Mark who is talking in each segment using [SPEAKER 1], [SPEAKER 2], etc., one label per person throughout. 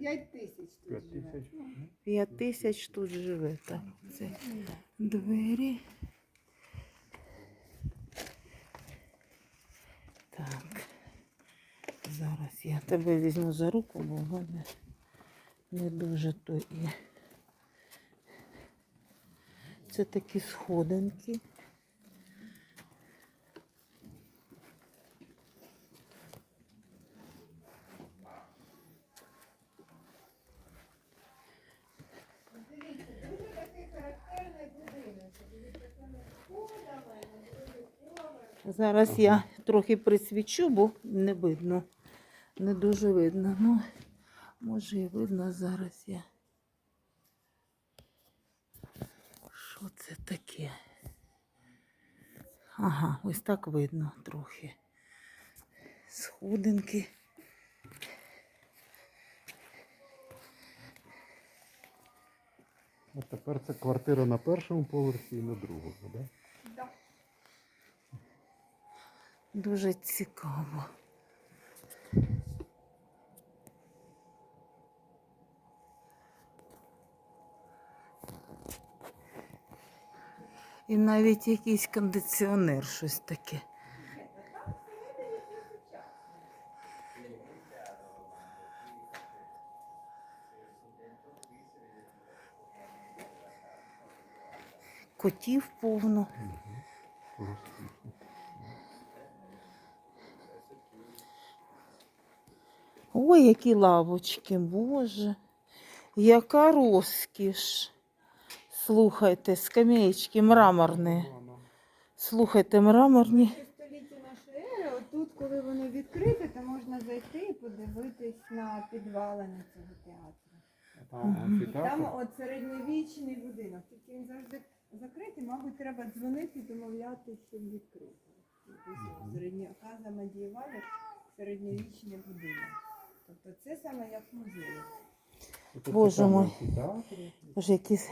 [SPEAKER 1] 5 тисяч тут живе.
[SPEAKER 2] П'ять тисяч тут живе. Так, це двері. Так. Зараз я тебе візьму за руку, бо в мене не дуже то і. Це такі сходинки.
[SPEAKER 1] Дуже такий характерний будинок. Дивіться, цими сходами, дуже поверх.
[SPEAKER 2] Зараз я трохи присвічу, бо не видно. Не дуже видно. Ну, може і видно зараз я. Що це таке? Ага, ось так видно трохи. Сходинки.
[SPEAKER 3] А тепер це квартира на першому поверсі і на другому, да?
[SPEAKER 1] Да.
[SPEAKER 2] Дуже цікаво. І навіть якийсь кондиціонер, щось таке. Котів повно. Ой, які лавочки, Боже, яка розкіш. Слухайте, скамеечки мраморні. Слухайте, мраморні.
[SPEAKER 1] Ще століття нашої ери, отут, коли воно відкрите, то можна зайти і подивитись на підвалини цього театру. Там от середньовічний будинок, тільки він завжди закритий, мабуть, треба дзвонити і домовляти, щоб відкрити. Середньо каза медієвалі середньовічний будинок. Тобто це саме як музей.
[SPEAKER 2] Боже мой. Боже, якісь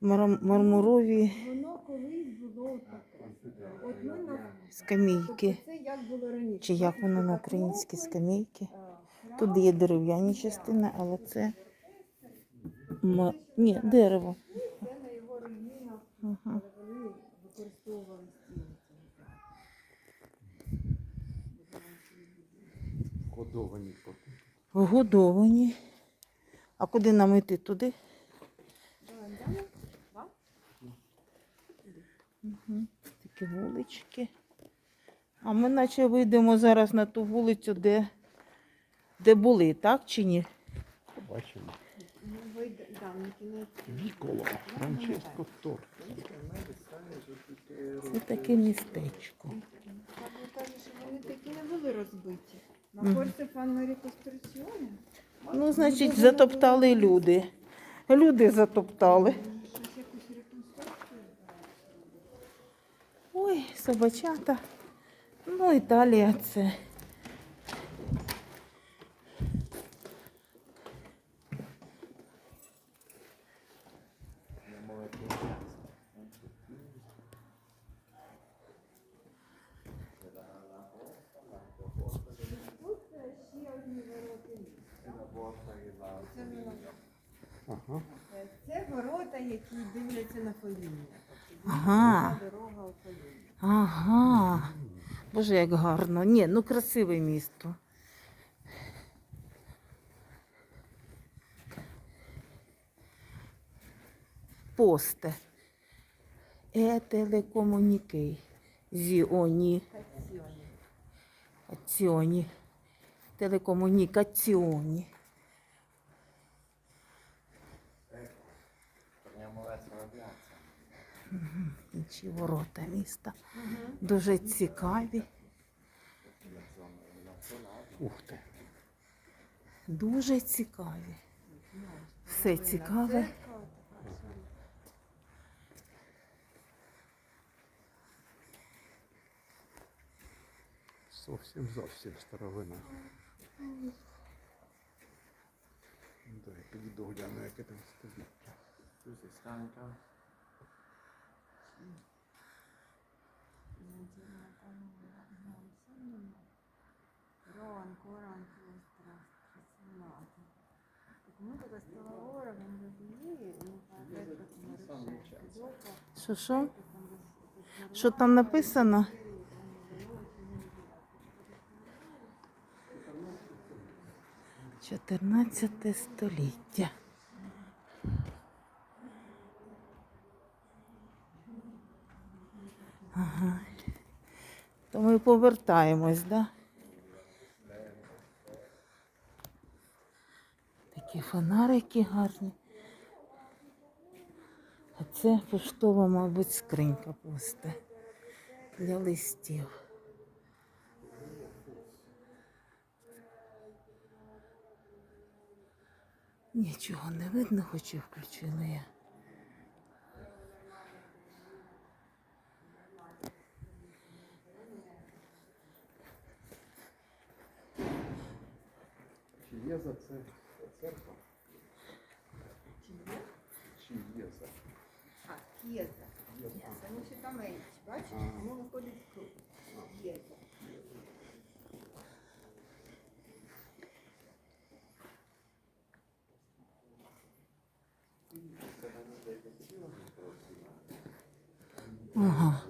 [SPEAKER 2] мар- мармурові
[SPEAKER 1] Воно колись було таке. От ми на
[SPEAKER 2] скамейки.
[SPEAKER 1] тобто це як було раніше.
[SPEAKER 2] Чи як воно на українські скамейки? Тут є дерев'яні частини, але це м- ні, дерево.
[SPEAKER 1] Це на його руїнах,
[SPEAKER 2] Ага.
[SPEAKER 1] але вони використовували стіни цього
[SPEAKER 3] Кодовані коти.
[SPEAKER 2] А куди нам йти? Туди? Угу. Такі вулички. А ми наче вийдемо зараз на ту вулицю, де, де були, так чи ні?
[SPEAKER 3] Побачимо.
[SPEAKER 1] Ну.
[SPEAKER 3] Нікола. Франческо Торт.
[SPEAKER 2] Це таке містечко.
[SPEAKER 1] Вони такі не були розбиті. На.
[SPEAKER 2] Ну, значить, затоптали люди. Люди затоптали.
[SPEAKER 1] Реконструкцію.
[SPEAKER 2] Ой, собачата. Ну, Італія це.
[SPEAKER 1] Тут е, ще одні ворота міста. Це воно.
[SPEAKER 3] Ага.
[SPEAKER 1] Це ворота, які дивляться на. Тобто
[SPEAKER 2] Ага.
[SPEAKER 1] дорога у Фоління.
[SPEAKER 2] Ага. Боже, як гарно. Ні, ну красиве місто. Посте. Е телекомунікей. Зіоні. Аціоні. Телекомунікаціоні. Інші ворота міста. Дуже цікаві.
[SPEAKER 3] Ух ти.
[SPEAKER 2] Дуже цікаві. Все цікаве.
[SPEAKER 3] Зовсім зовсім старовина. Дай підійду гляну, яке там століття.
[SPEAKER 1] Рон, Коран, Костра, 18. Ну, така стала він розуміє,
[SPEAKER 2] Що що? Що там написано? Чотирнадцяте століття. Ага. То ми повертаємось, да? Такі фонарики гарні. А це поштова, мабуть, скринька пуста для листів. Нічого не видно, хоч і включила я.
[SPEAKER 3] Це церква? Чи є за?
[SPEAKER 1] А, к'єза. Тому що там H, бачиш, воно виходить круг. К'єза.
[SPEAKER 2] Ага.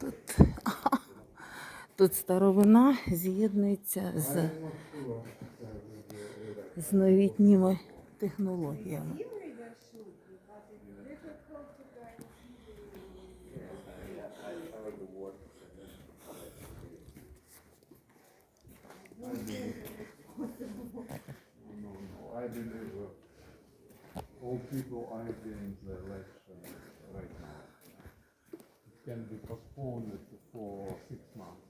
[SPEAKER 2] Тут, тут старовина з'єднується з, з новітніми технологіями.
[SPEAKER 3] Uh, all people are in the election right now. It can be postponed for six months.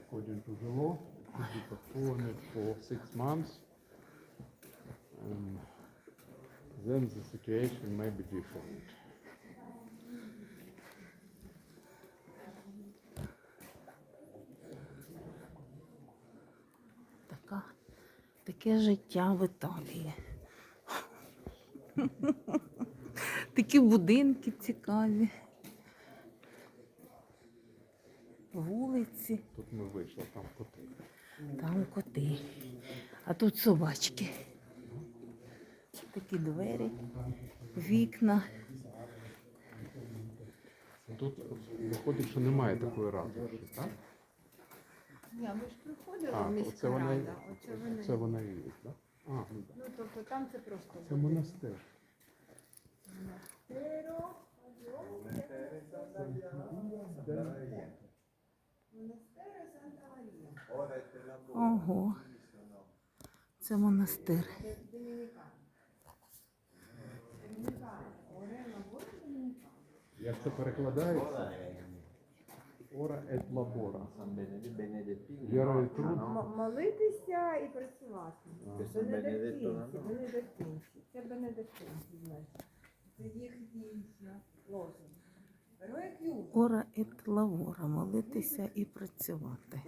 [SPEAKER 3] According to the law, it could be postponed for six months. And then the situation may be different.
[SPEAKER 2] Така, таке життя в Італії. Такі будинки цікаві. Вулиці,
[SPEAKER 3] Тут ми вийшли, там коти.
[SPEAKER 2] там коти. А тут собачки. Такі двері, вікна.
[SPEAKER 3] Тут виходить, що немає такої ратуші, так?
[SPEAKER 1] Ні, ми ж приходили
[SPEAKER 3] А,
[SPEAKER 1] в
[SPEAKER 3] оце
[SPEAKER 1] міська
[SPEAKER 3] вона,
[SPEAKER 1] рада. Оце вони.
[SPEAKER 3] це вона і є, так? А, ну.
[SPEAKER 1] Ну, тобто там це просто
[SPEAKER 3] Це
[SPEAKER 1] буде.
[SPEAKER 3] монастир.
[SPEAKER 1] Монастиро, Монастиро Санта Марія.
[SPEAKER 2] Ого. Це монастир.
[SPEAKER 1] Це.
[SPEAKER 3] Як це перекладається? Ора. Віра і
[SPEAKER 4] no?
[SPEAKER 3] труд.
[SPEAKER 1] Молитися і працювати. Бенедиктинці,
[SPEAKER 4] ну.
[SPEAKER 1] бенедиктинці. Це бенедиктинці, значить. Це їхній лозунг.
[SPEAKER 2] Ора ет лавора, молитися і працювати.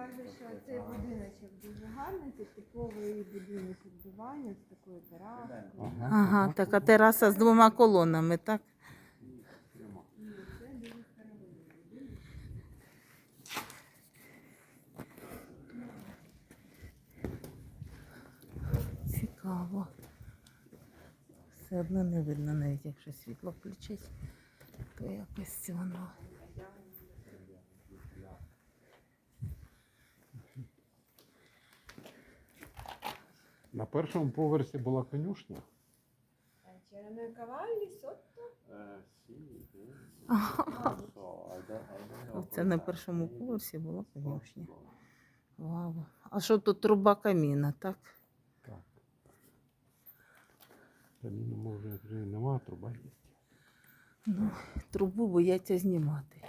[SPEAKER 1] Каже, що цей будиночок дуже гарний, це типовий будиночок диванів з такою терасою.
[SPEAKER 2] Ага, така тераса з двома колонами, так?
[SPEAKER 1] І це дуже старовинний будинок.
[SPEAKER 2] Цікаво. Все одно не видно, навіть якщо світло включить, то якось воно.
[SPEAKER 3] На першому поверсі була конюшня.
[SPEAKER 1] C'erano i cavalli sotto?
[SPEAKER 4] Know
[SPEAKER 2] Це на першому поверсі була конюшня. Вау. А що тут труба каміна, так?
[SPEAKER 3] Так. Каміну може вже нема, труба є.
[SPEAKER 2] Ну, трубу бояться знімати.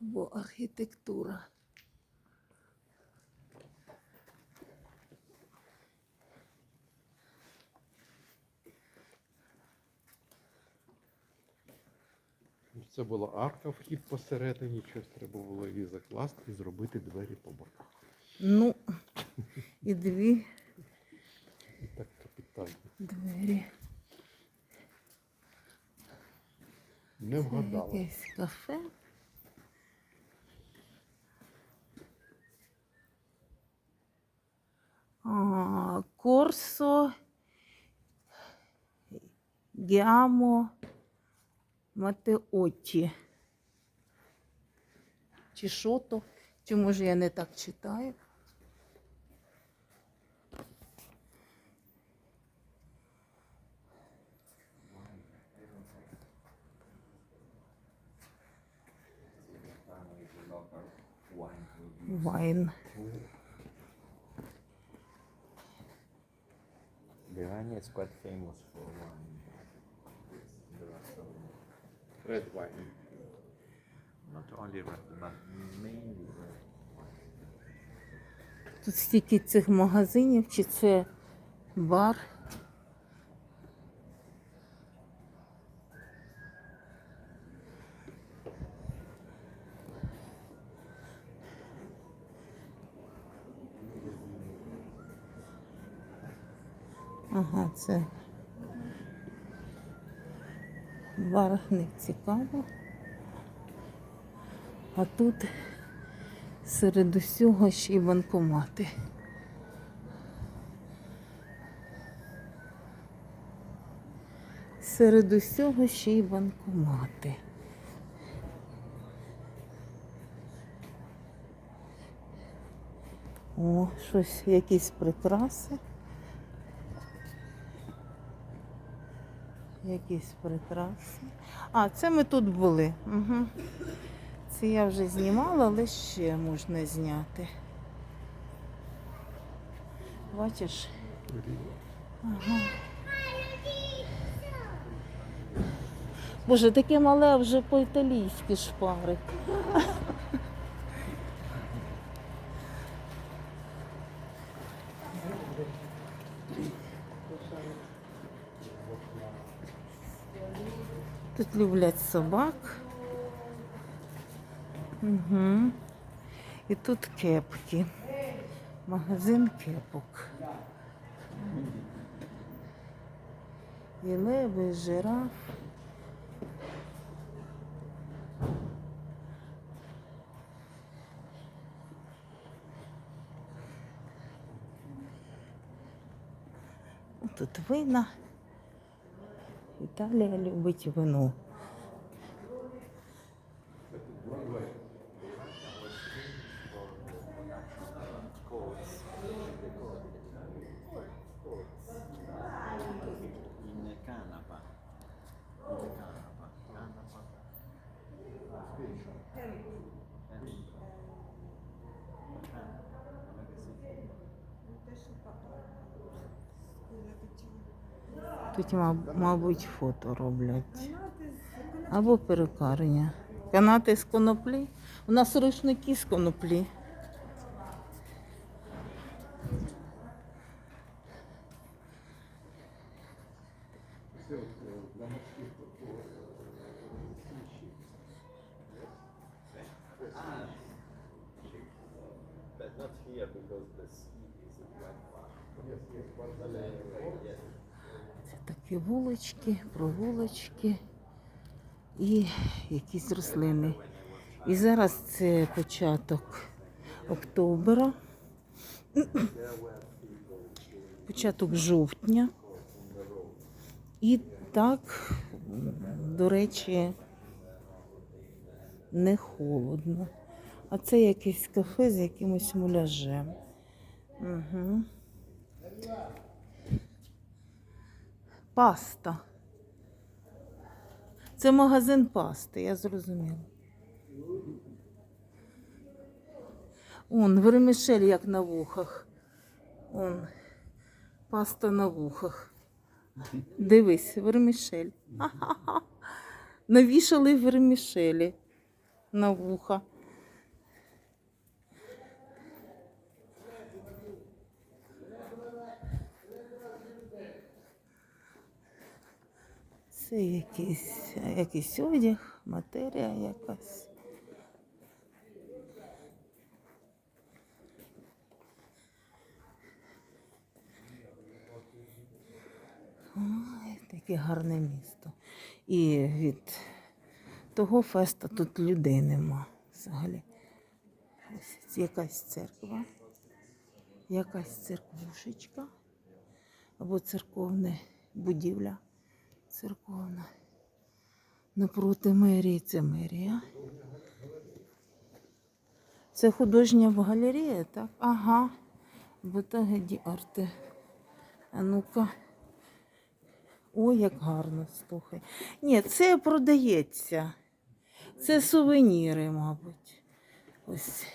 [SPEAKER 2] Бо архітектура.
[SPEAKER 3] Це була арка, вхід посередині, щось треба було її закласти і зробити двері по боках.
[SPEAKER 2] Ну, і дві
[SPEAKER 3] І так капітально.
[SPEAKER 2] двері.
[SPEAKER 3] Не
[SPEAKER 2] Це
[SPEAKER 3] вгадала.
[SPEAKER 2] якесь кафе. А, Корсо, Гіамо, Матеотті. Чи що то? Чи може я не так читаю? Вайн.
[SPEAKER 4] Is quite famous for wine. There are some red wine. Not only red, but mainly red.
[SPEAKER 2] Тут стільки цих магазинів, чи це бар. Ага, це бар не цікаво. А тут серед усього ще й банкомати. Серед усього ще й банкомати. О, щось, якісь прикраси. Якісь прикраси. А, це ми тут були. Угу. Це я вже знімала, але ще можна зняти. Бачиш? Ага. Боже, таке мале вже по-італійськи шпарить. Люблять собак. Угу. І тут кепки. Магазин кепок. І леви, і жираф. Тут вина. Італія любить вино. Мабуть, фото роблять. Або перукарня. Канати з коноплі. У нас рушники з коноплі.
[SPEAKER 4] But not here because the sea is quite far. Yes, yes, but yes.
[SPEAKER 2] Це вулички, провулочки і якісь рослини. І зараз це початок октября, початок жовтня. І так, до речі, не холодно. А це якесь кафе з якимось муляжем. Угу. Паста. Це магазин пасти, я зрозуміла. Он, вермішель як на вухах. Он, паста на вухах. Дивись, вермішель. Навішали вермішелі на вуха. Це якийсь, якийсь одяг, матерія якась. Таке гарне місто. І від того феста тут людей нема взагалі. Ось якась церква. якась церквушечка або церковна будівля церковна. Напроти мерії це мерія. Це художня галерея, так? Ага. Ботаги ді арте. А ну-ка. Ой, як гарно, слухай. Ні, це продається. Це сувеніри, мабуть. Ось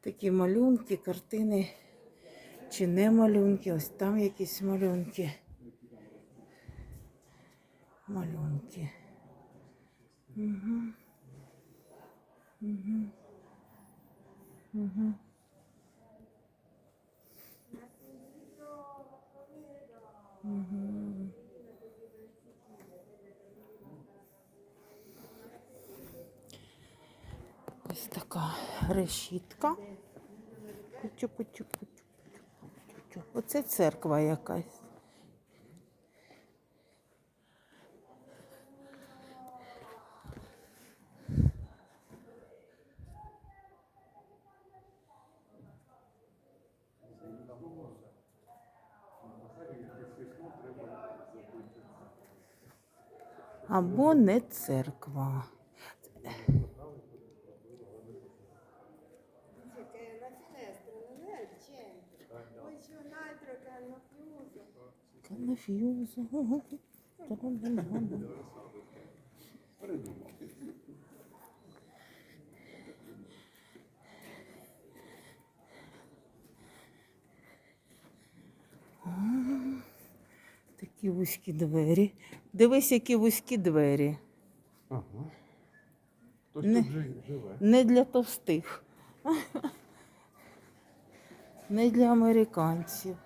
[SPEAKER 2] такі малюнки, картини. Чи не малюнки, ось там якісь малюнки. Малюнки. Угу. Угу. Угу. Угу. Ось така решітка. Оце церква якась. Або не церква.
[SPEAKER 1] La finestra
[SPEAKER 2] Такі вузькі двері. Дивись, які вузькі двері.
[SPEAKER 3] Ага. Хтось
[SPEAKER 2] Не.
[SPEAKER 3] тут живе.
[SPEAKER 2] Не для товстих. Не для американців.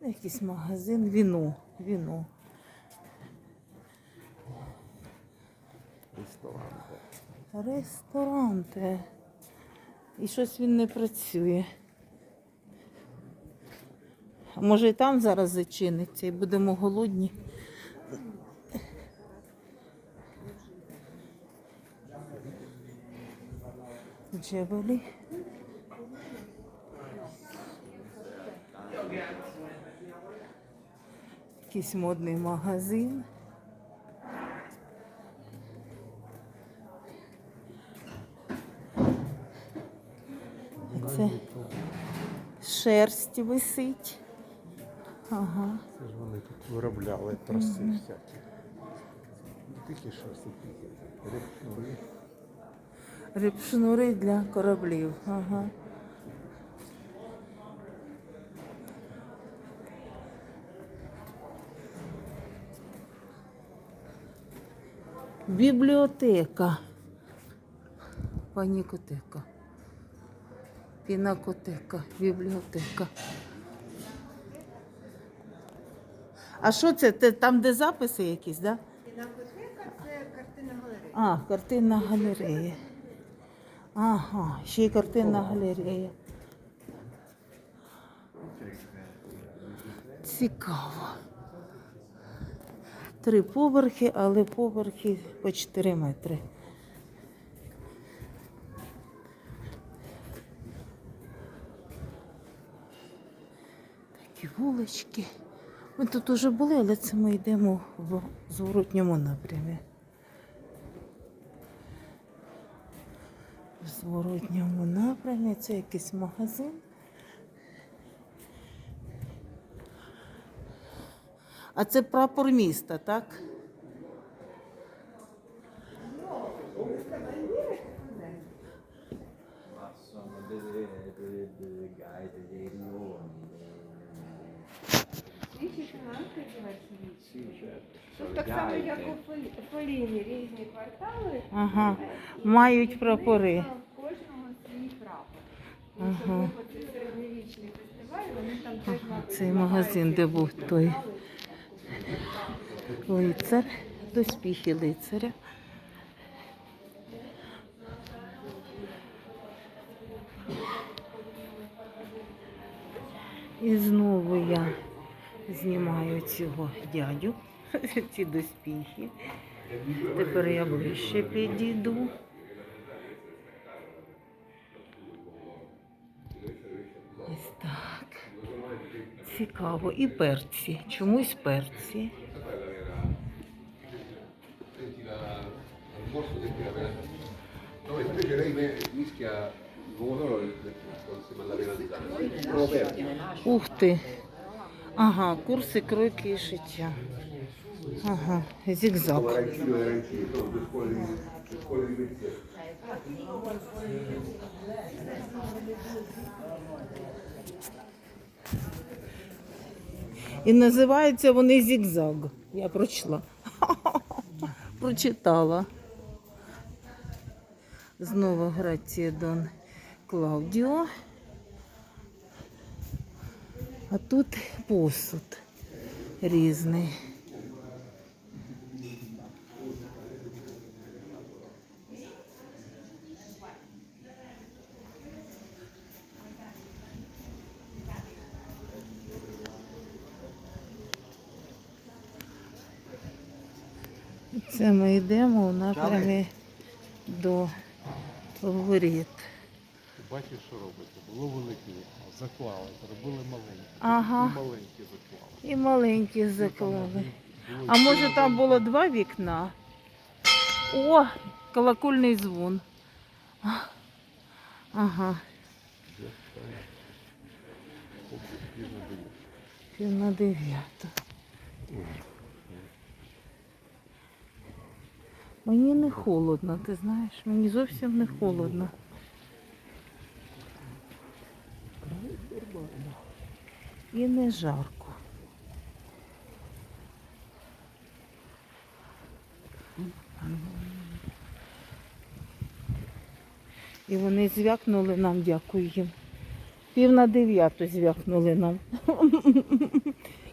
[SPEAKER 2] Якийсь магазин, віно. Віно.
[SPEAKER 3] Ресторанте.
[SPEAKER 2] Ресторан. те. І щось він не працює. Може і там зараз зачиниться і будемо голодні. Джебелі. Якийсь модний магазин. Це шерсть висить. Ага.
[SPEAKER 3] Це ж вони тут виробляли траси всякі. Тільки шерсті, тільки рибшнури.
[SPEAKER 2] Рибшнури для кораблів. Ага. Бібліотека. Панікотека. Пінакотека. Бібліотека. А що це? Те- Там, де записи якісь, так? Да?
[SPEAKER 1] Пінакотека це картина галерея.
[SPEAKER 2] А, картинна галерея. Ага, ще й картинна галерея. Цікаво. Три поверхи, але поверхи по 4 метри. Такі вулички. Ми тут уже були, але це ми йдемо в зворотньому напрямі. В зворотньому напрямі це якийсь магазин. А це прапор міста, так?
[SPEAKER 4] Sì, certo.
[SPEAKER 1] Тут так само, як у Феліні, різні квартали.
[SPEAKER 2] Ага. Мають прапори.
[SPEAKER 1] В кожному свій прапор.
[SPEAKER 2] Ага.
[SPEAKER 1] Це середньовічний фестиваль, вони там теж
[SPEAKER 2] Ага, цей магазин, де був той лицар, доспіхи лицаря. І знову я Знімаю цього дядю, ці доспіхи. Тепер я ближче підійду. Ось так. Цікаво. І перці. Чомусь перці. Ух ти. Ага, курси кройки і шиття. Ага, зігзаг. І називаються вони зігзаг. Я прочла. Прочитала. Знову Грація Дон Клаудіо. А тут посуд різний. Це ми йдемо у напрямі до воріт.
[SPEAKER 3] Бачиш, що робиться? Було велике, заклали, зробили маленьке.
[SPEAKER 2] Ага.
[SPEAKER 3] І маленьке заклали.
[SPEAKER 2] І маленькі заклали. А може там було два вікна? О, колокольний дзвон. Ага, пів на дев'яту. Мені не холодно, ти знаєш, мені зовсім не холодно. І не жарко. І вони звякнули нам, дякую їм. Пів на дев'яту звякнули нам.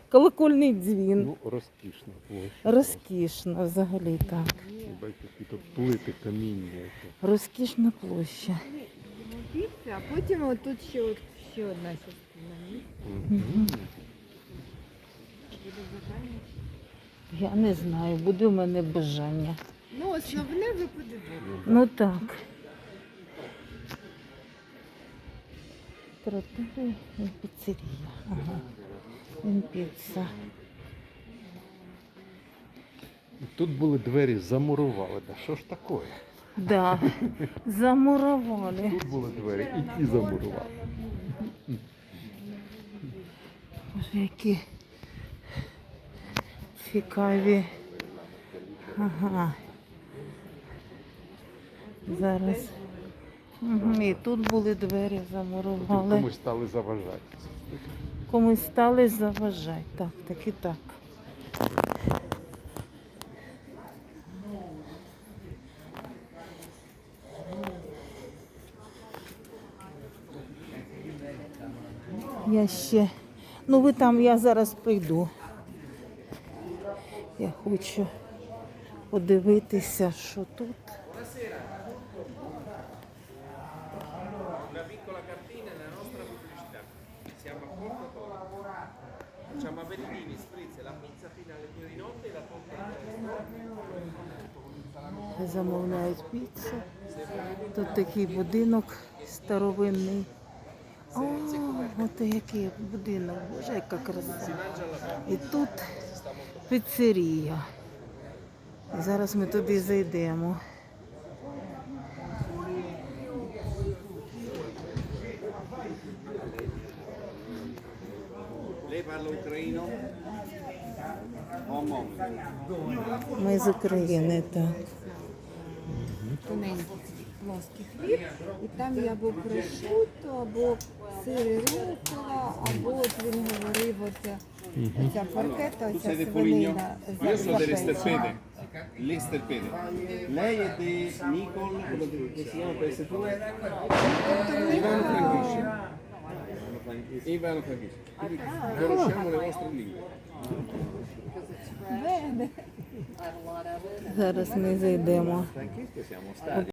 [SPEAKER 2] Колокольний дзвін.
[SPEAKER 3] Ну, розкішна площа.
[SPEAKER 2] Розкішно взагалі так.
[SPEAKER 3] Бачите, які плити каміння.
[SPEAKER 2] Розкішна площа.
[SPEAKER 1] А потім отут ще, ще одна частина.
[SPEAKER 2] Я не знаю, буде в мене бажання.
[SPEAKER 1] Ну, основне ви подивитесь.
[SPEAKER 2] Ну так. Тротури і піцерія. Ага. Він піца.
[SPEAKER 3] Тут були двері, замурували. Да що ж таке?
[SPEAKER 2] Да. Замурували.
[SPEAKER 3] Тут були двері, і ті замурували.
[SPEAKER 2] Боже, які цікаві. Ага. Зараз. Угу. І тут були двері, замурували.
[SPEAKER 3] комусь стали заважати.
[SPEAKER 2] Комусь стали заважати. Так, так і так. Я ще. Ну ви там, я зараз прийду. Я хочу подивитися, що тут.
[SPEAKER 5] Facciamo aperitivi, spritz, la pizza fino alle 2 di notte e la
[SPEAKER 2] замовляють піцу. Тут такий будинок старовинний. От який будинок, боже, яка краса. І тут піцерія. І зараз ми туди зайдемо. Ми з України, так.
[SPEAKER 1] Тоненький плоский хліб, і там є або прошутто, або сири рукола, або от він говорив, оця, оця фаркета, оця свинина
[SPEAKER 5] Io sono delle
[SPEAKER 1] запечена.
[SPEAKER 5] sterpede. Le sterpede. Lei è di Nicol, quello di- che si chiama PS2. Ivano Frankisci. Ivano Frankisci. Quindi conosciamo le vostre lingue.
[SPEAKER 1] Бене.
[SPEAKER 2] Зараз ми зайдемо.
[SPEAKER 5] Frankisci siamo stati.